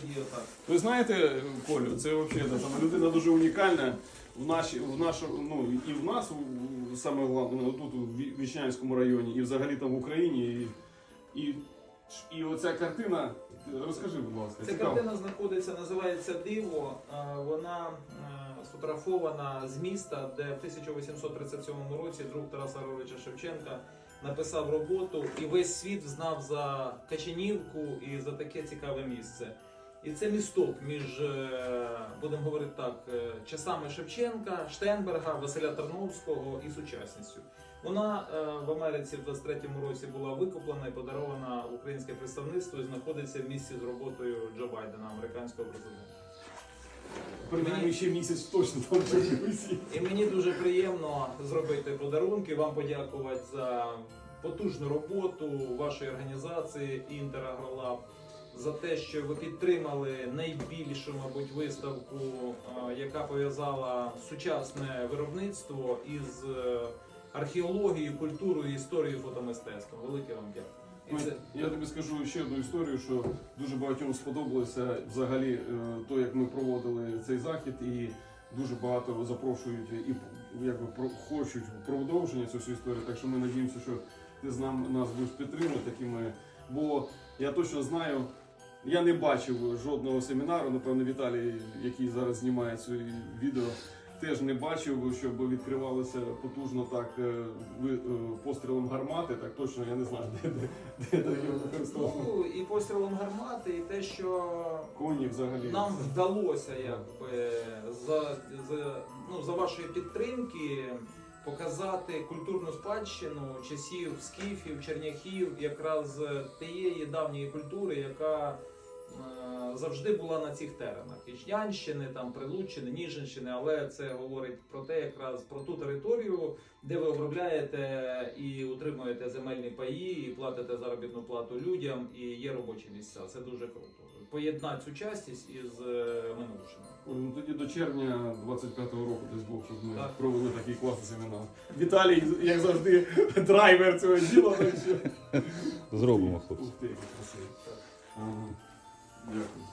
тоді отак. Ви знаєте, Колю, це взагалі та сама людина дуже унікальна в нашій, в нашому, ну і в нас, у- у- саме головне, тут у Ві- Вічнянському районі, і взагалі там в Україні. І, і, і оця картина, розкажи, будь ласка, Ця цікаво. картина знаходиться, називається Диво. Е, Вона е, сфотографована з міста, де в 1837 році друг Тараса Григоровича Шевченка написав роботу, і весь світ знав за Качанівку і за таке цікаве місце. І це місток між, е, будемо говорити так, е, часами Шевченка, Штенберга, Василя Тарновського і сучасністю. Вона е, в Америці в 23-му році була викуплена і подарована в українське представництво і знаходиться в місті з роботою Джо Байдена, американського президента. Принаймні ще місяць точно там. І мені дуже приємно зробити подарунки, вам подякувати за потужну роботу вашої організації Інтерагролаб, за те, що ви підтримали найбільшу, мабуть, виставку, яка пов'язала сучасне виробництво із е, археологією, культурою, історією фотомистецтва. Велике вам дякую. Я тобі скажу ще одну історію, що дуже багатьом сподобалося взагалі е, то, як ми проводили цей захід, і дуже багато запрошують і якби хочуть продовження цю всю історію. Так що ми надіємося, що ти з нам нас будеш підтримувати такими. Бо я точно знаю, я не бачив жодного семінару, напевно, Віталій, який зараз знімає це відео. Теж не бачив, щоб відкривалося потужно так е, е, пострілом гармати. Так точно я не знаю, де, де, де, де його використовували. ну, і пострілом гармати, і те, що Коні взагалі. Нам вдалося якби за, за, ну, за вашої підтримки показати культурну спадщину часів скіфів, черняхів, якраз тієї давньої культури, яка завжди була на цих теренах. Ічнянщини, там Прилуччини, Ніжинщини, але це говорить про те, якраз про ту територію, де ви обробляєте і утримуєте земельні паї, і платите заробітну плату людям, і є робочі місця. Це дуже круто. Поєднати сучасність із е, минувшим. Ну, Тоді до червня 25-го року десь Бог, щоб ми Так. провели такий класний семінар. Віталій, як завжди, драйвер цього діла. так що- Зробимо, хлопці. Ух ти, який красивий. Ага. Дякую.